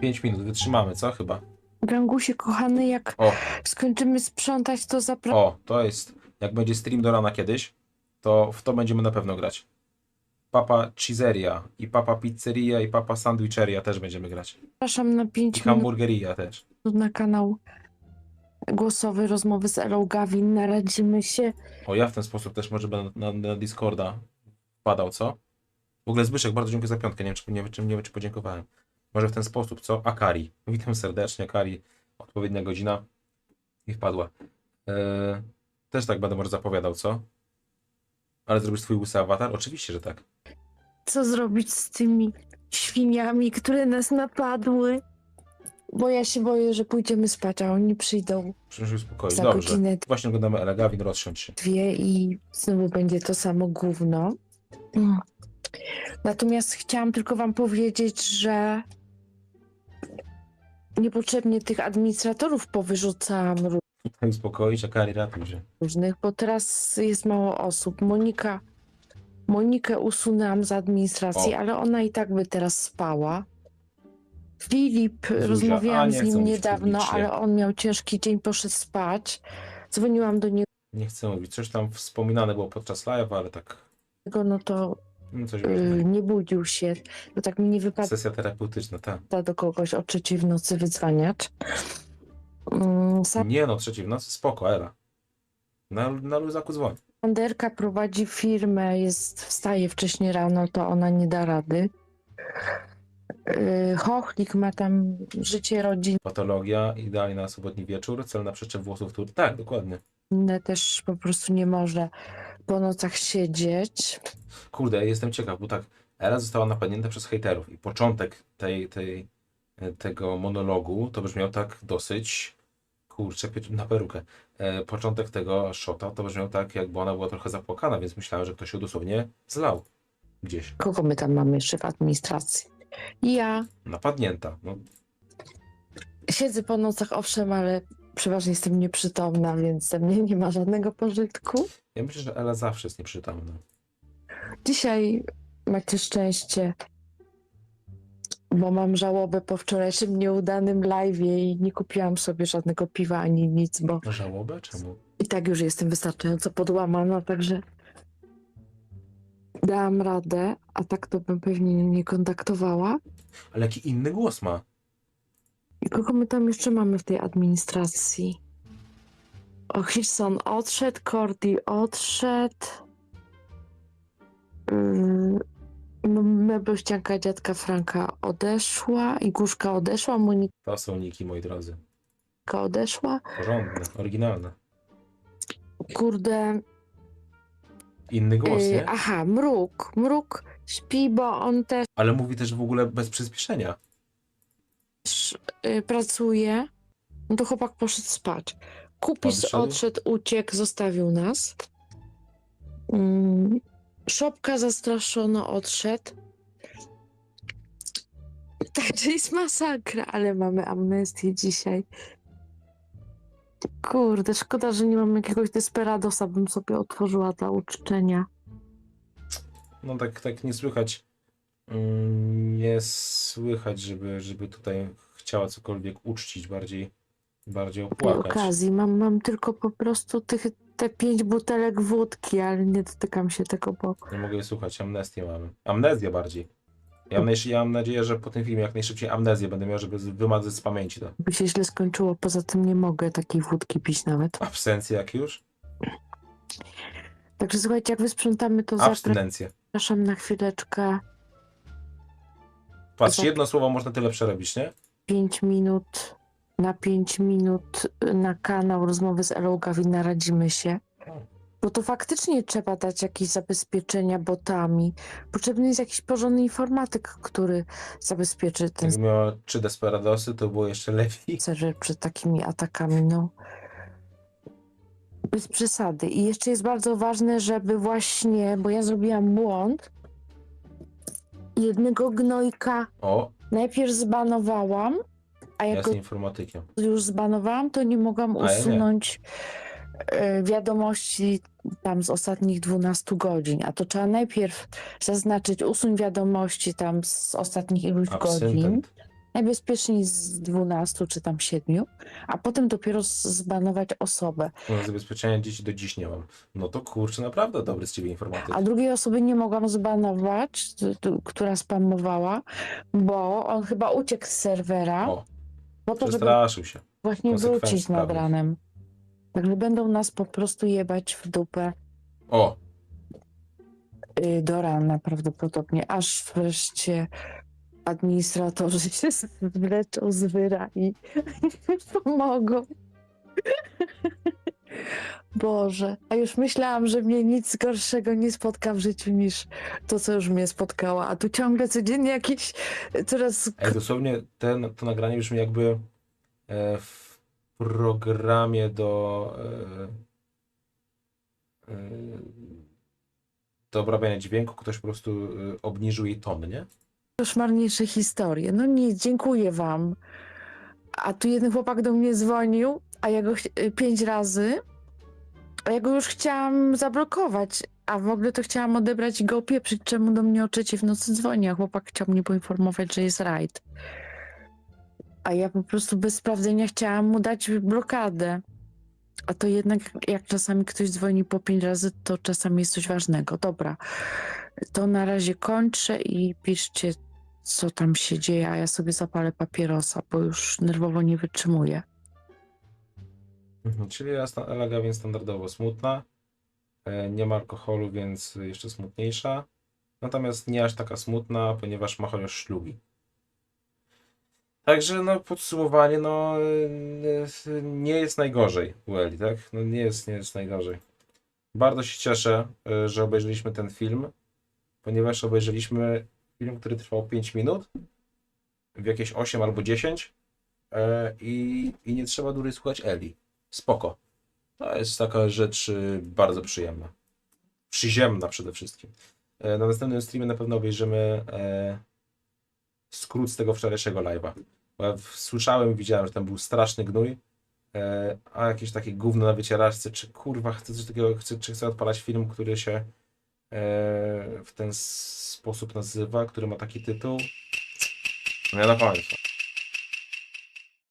5 minut, wytrzymamy, co chyba? Gangusie, kochany, jak O, skończymy sprzątać, to zapraszam. o, to jest. Jak będzie stream do rana kiedyś, to w to będziemy na pewno grać. Papa Cheeseria i Papa Pizzeria i Papa Sandwicheria też będziemy grać. Zapraszam na I 5 minut Hamburgeria też. na kanał głosowy Rozmowy z Elą Gawin. Naradzimy się. O, ja w ten sposób też może będę na, na Discorda wpadał, co? W ogóle Zbyszek, bardzo dziękuję za piątkę. Nie wiem, czy, nie, czy, nie wiem, czy podziękowałem. Może w ten sposób, co? Akari. Witam serdecznie, Akari. Odpowiednia godzina i wpadła. Eee, też tak będę może zapowiadał, co? Ale zrobisz swój łysy awatar? Oczywiście, że tak. co zrobić z tymi świniami, które nas napadły. Bo ja się boję, że pójdziemy spać, a oni przyjdą się uspokoić. za Dobrze. godzinę, Właśnie oglądamy Elegawin, rozsiądź się. dwie i znowu będzie to samo gówno. Mm. Natomiast chciałam tylko wam powiedzieć, że niepotrzebnie tych administratorów powyrzucałam Uspokoić, Akari ratuj się. różnych, bo teraz jest mało osób. Monika, Monikę usunęłam z administracji, O. ale ona i tak by teraz spała. Filip, Zuzia, a rozmawiałam nie z nim niedawno, publicznie. ale on miał ciężki dzień, poszedł spać. Dzwoniłam do Nie chcę mówić. Coś tam wspominane było podczas live, ale tak. niego, no to No coś y, nie budził się. To tak mi nie wypada Sesja terapeutyczna, tak. do kogoś o trzeciej w nocy wydzwaniać. Mm, Nie no, trzeci w nocy, spoko, Ela. Na, na luzaku dzwoń. Sanderka prowadzi firmę, jest, wstaje wcześniej rano, to ona nie da rady. Yy, Chochlik ma tam życie rodzinne, Patologia, idealnie na sobotni wieczór, cel na przyczep włosów tur. Tak, dokładnie. też po prostu nie może po nocach siedzieć. Kurde, ja jestem ciekaw, bo tak, Ela została napadnięta przez hejterów i początek tej, tej, tego monologu to brzmiał tak dosyć, kurczę, na perukę. E, początek tego shota to brzmiał tak, jakby ona była trochę zapłakana, więc myślałem, że ktoś ją dosłownie zlał gdzieś. Kogo my tam mamy jeszcze w administracji? Ja Napadnięta. No, siedzę po nocach, owszem, ale przeważnie jestem nieprzytomna, więc ze mnie nie ma żadnego pożytku. ja myślę, że Ela zawsze jest nieprzytomna. Dzisiaj macie szczęście, bo mam żałobę po wczorajszym nieudanym live'ie i nie kupiłam sobie żadnego piwa ani nic, bo Żałobę? Czemu? i tak już jestem wystarczająco podłamana, także dałam radę, a tak to bym pewnie nie kontaktowała. Ale jaki inny głos ma? I kogo my tam jeszcze mamy w tej administracji? O, Hilson odszedł, Cordy odszedł. Yy, no, meblościanka dziadka Franka odeszła, Iguszka odeszła, Monika To są niki, moi drodzy. odeszła. Porządne, oryginalne. Kurde, Inny głos, yy, nie? aha, Mruk, Mruk śpi, bo on też Ale mówi też w ogóle bez przyspieszenia. Yy, pracuje. No to chłopak poszedł spać. Kupis Odszedł? odszedł, uciekł, zostawił nas. Mm, Szopka zastraszono odszedł. Także jest masakra, ale mamy amnestię dzisiaj. Kurde, szkoda, że nie mam jakiegoś desperadosa, bym sobie otworzyła dla uczczenia. No tak, tak nie słychać. mm, Nie słychać, żeby, żeby tutaj chciała cokolwiek uczcić, bardziej, bardziej opłakać. okazji mam, mam tylko po prostu tych, te pięć butelek wódki, ale nie dotykam się tego, bo Nie mogę jej słuchać, amnestię mamy. Amnezję bardziej. Ja mam, ja mam nadzieję, że po tym filmie jak najszybciej amnezję będę miał, żeby z- wymazać z pamięci to. by się źle skończyło. Poza tym nie mogę takiej wódki pić nawet. Absencję jak już? Także słuchajcie, jak wysprzątamy, to Abstynencję. zapraszam na chwileczkę. Patrz, jedno słowo można tyle przerobić, nie? 5 minut, na 5 minut y, na kanał Rozmowy z Elą Gawin naradzimy się. Bo to faktycznie trzeba dać jakieś zabezpieczenia botami. Potrzebny jest jakiś porządny informatyk, który zabezpieczy ten Jakby miała trzy desperadosy, to było jeszcze lepiej. serwer przed takimi atakami, no. Bez przesady. I jeszcze jest bardzo ważne, żeby właśnie, bo ja zrobiłam błąd, jednego gnojka O, najpierw zbanowałam, a ja jak go jestem informatykiem. już zbanowałam, to nie mogłam A ja nie. usunąć e, wiadomości tam z ostatnich 12 godzin. A to trzeba najpierw zaznaczyć, usuń wiadomości tam z ostatnich iluś godzin. Absyntent. Najbezpieczniej z 12 czy tam 7, a potem dopiero zbanować osobę. No, zabezpieczenia dzieci do dziś nie mam. No to kurczę, naprawdę dobry z ciebie informatyk. A drugiej osoby nie mogłam zbanować, t- t- która spamowała, bo on chyba uciekł z serwera, O, po to, żeby przestraszył się. właśnie konsekwencji wrócić nad prawnych. ranem. Także będą nas po prostu jebać w dupę O, y, do rana prawdopodobnie, aż wreszcie administratorzy się zwleczą z wyra i pomogą. Boże, a już myślałam, że mnie nic gorszego nie spotka w życiu niż to, co już mnie spotkało, a tu ciągle codziennie jakieś coraz... Dosłownie ten, to nagranie brzmi jakby e, w programie do e, e, do obrabiania dźwięku ktoś po prostu obniżył jej ton, nie? Koszmarniejsze historie. No nic, dziękuję wam. A tu jeden chłopak do mnie dzwonił, a ja go y, pięć razy, a ja go już chciałam zablokować, a w ogóle to chciałam odebrać i go opieprzyć, czemu do mnie o trzeciej w nocy dzwoni, a chłopak chciał mnie poinformować, że jest rajd. A ja po prostu bez sprawdzenia chciałam mu dać blokadę. A to jednak, jak czasami ktoś dzwoni po pięć razy, to czasami jest coś ważnego. Dobra, to na razie kończę i piszcie, co tam się dzieje, a ja sobie zapalę papierosa, bo już nerwowo nie wytrzymuję. Mhm, Czyli Ela Gawin standardowo smutna, e, nie ma alkoholu, więc jeszcze smutniejsza. Natomiast nie aż taka smutna, ponieważ ma chociaż ślubi. Także no podsumowanie, no e, nie jest najgorzej u Eli, tak? No nie jest, nie jest najgorzej. Bardzo się cieszę, e, że obejrzeliśmy ten film, ponieważ obejrzeliśmy film, który trwał 5 minut, w jakieś 8 albo 10 e, i, i nie trzeba dłużej słuchać Eli. Spoko. To jest taka rzecz y, bardzo przyjemna. Przyziemna przede wszystkim. E, Na następnym streamie na pewno obejrzymy e, skrót z tego wczorajszego live'a. Ja słyszałem widziałem, że tam był straszny gnój, a jakieś takie gówno na wycieraczce, czy kurwa chcę coś takiego, chcę, czy chcę odpalać film, który się w ten sposób nazywa, który ma taki tytuł. Nie na pamięć.